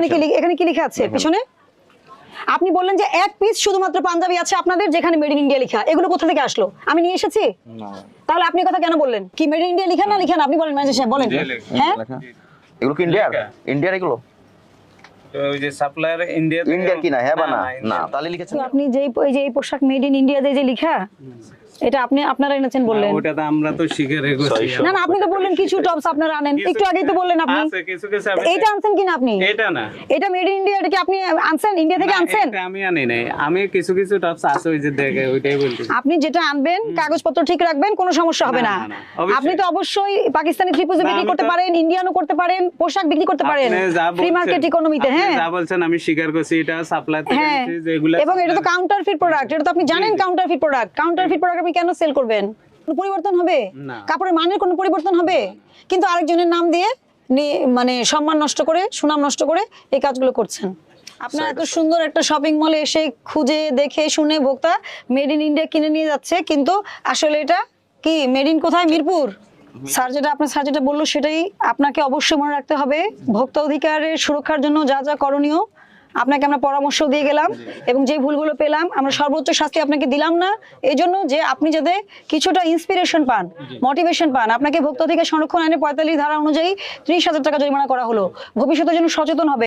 এখানে কি লি- এখানে কি লেখা আছে? পিছনে? আপনি বললেন যে এক পিস শুধুমাত্র পাঞ্জাবি আছে আপনাদের যেখানে মেড ইন ইন্ডিয়া লেখা। এগুলো কোথা থেকে আসলো? আমি নিয়ে এসেছি? তাহলে আপনি কথা কেন বললেন? কি মেড ইন ইন্ডিয়া লেখা না লেখা? না? আপনি বলেন ম্যানেজার সাহেব বলেন। হ্যাঁ? এগুলো কি ইন্ডিয়ার। ইন্ডিয়ার এগুলো? যে সাপ্লায়ার ইন্ডিয়া ইন্ডিয়ার কি না হ্যাঁ বা না না? তাহলে লিখেছেন। আপনি এই যে এই পোশাক মেড ইন ইন্ডিয়া যে লেখা এটা আপনি আপনারা এনেছেন বললেন। ওটা তো আমরা তো শিখে রেখেছি না না আপনি তো বললেন কিছু টপস আপনারা আনেন। একটু আগেই তো বললেন আপনি। আছে কিছু কিছু এইটা আনছেন কিনা আপনি? এটা না। এটা মেড ইন ইন্ডিয়া এটা কি আপনি আনছেন? ইন্ডিয়া থেকে আনছেন এটা আমি আনি নাই। আমি কিছু কিছু টপস আছে ওই যে দেখে ওইটাই বলছি আপনি যেটা আনবেন কাগজপত্র ঠিক রাখবেন কোনো সমস্যা হবে না। আপনি তো অবশ্যই পাকিস্তানি থ্রি পিসও বিক্রি করতে পারেন ইন্ডিয়ানও করতে পারেন পোশাক বিক্রি করতে পারেন ফ্রি মার্কেট ইকোনমিতে হ্যাঁ। যা বলছেন আমি স্বীকার করছি এটা সাপ্লাই থেকে হ্যাঁ। যেগুলা এবং এটা তো কাউন্টারফিট প্রোডাক্ট এটা তো আপনি জানেন কাউন্টারফিট প্রোডাক্ট কাউন্টারফিট প্রোডাক্ট আপনি কেন সেল করবেন? কোনো পরিবর্তন হবে? কাপড়ের মানের কোনো পরিবর্তন হবে? কিন্তু আরেকজনের নাম দিয়ে মানে সম্মান নষ্ট করে সুনাম নষ্ট করে এই কাজগুলো করছেন। আপনার এত সুন্দর একটা শপিং মলে এসে খুঁজে দেখে শুনে ভোক্তা মেড ইন ইন্ডিয়া কিনে নিয়ে যাচ্ছে কিন্তু আসলে এটা কি মেড ইন কোথায়? মিরপুর? স্যার যেটা আপনার স্যার যেটা বলল সেটাই আপনাকে অবশ্যই মনে রাখতে হবে। ভোক্তা অধিকারের সুরক্ষার জন্য যা যা করণীয় আপনাকে আমরা পরামর্শ দিয়ে গেলাম এবং যে ভুলগুলো পেলাম আমরা সর্বোচ্চ শাস্তি আপনাকে দিলাম না। এই জন্য যে আপনি যাতে কিছুটা ইন্সপিরেশন পান মোটিভেশন পান আপনাকে ভোক্তা থেকে সংরক্ষণ আইনের পঁয়তাল্লিশ ধারা অনুযায়ী ত্রিশ হাজার টাকা জরিমানা করা হলো। ভবিষ্যতের জন্য সচেতন হবে।